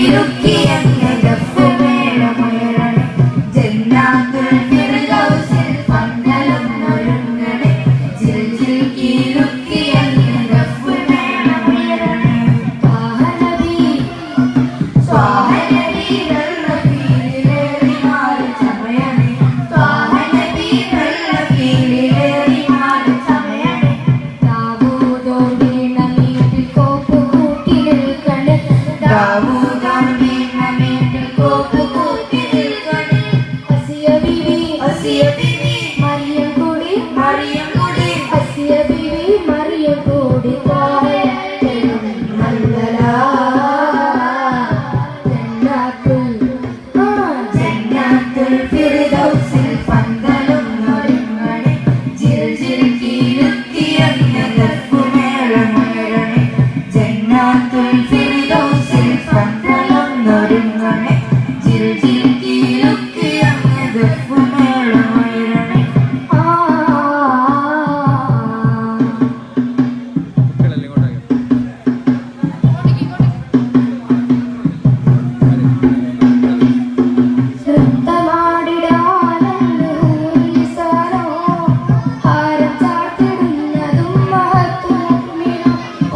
Sundara Sundara പുത്തിരി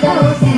those